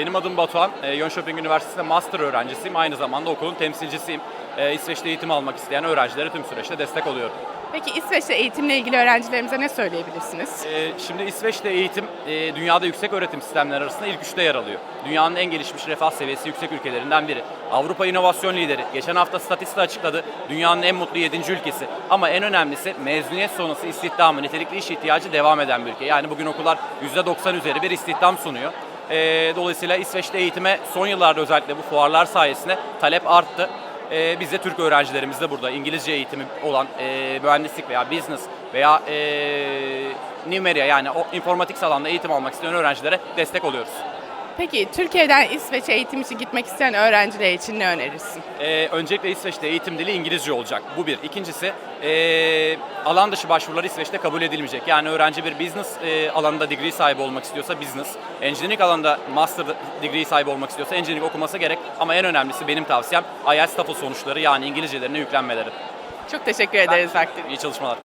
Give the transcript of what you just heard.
Benim adım Batuhan. E, Jönköping Üniversitesi'nde master öğrencisiyim. Aynı zamanda okulun temsilcisiyim. E, İsveç'te eğitim almak isteyen öğrencilere tüm süreçte destek oluyorum. Peki İsveç'te eğitimle ilgili öğrencilerimize ne söyleyebilirsiniz? E, şimdi İsveç'te eğitim e, dünyada yüksek öğretim sistemleri arasında ilk üçte yer alıyor. Dünyanın en gelişmiş refah seviyesi yüksek ülkelerinden biri. Avrupa inovasyon lideri. Geçen hafta Statista açıkladı. Dünyanın en mutlu 7. ülkesi. Ama en önemlisi mezuniyet sonrası istihdamı, nitelikli iş ihtiyacı devam eden bir ülke. Yani bugün okullar %90 üzeri bir istihdam sunuyor. E, dolayısıyla İsveç'te eğitime son yıllarda özellikle bu fuarlar sayesinde talep arttı. E, biz de Türk öğrencilerimiz de burada İngilizce eğitimi olan e, mühendislik veya business veya e, new media yani o informatik alanda eğitim almak isteyen öğrencilere destek oluyoruz. Peki Türkiye'den İsveç'e eğitim için gitmek isteyen öğrenciler için ne önerirsin? Ee, öncelikle İsveç'te eğitim dili İngilizce olacak. Bu bir. İkincisi ee, alan dışı başvurular İsveç'te kabul edilmeyecek. Yani öğrenci bir business ee, alanında degree sahibi olmak istiyorsa business, engineering alanında master degree sahibi olmak istiyorsa engineering okuması gerek. Ama en önemlisi benim tavsiyem IELTS TOEFL sonuçları yani İngilizcelerine yüklenmeleri. Çok teşekkür ederiz vaktiniz. İyi çalışmalar.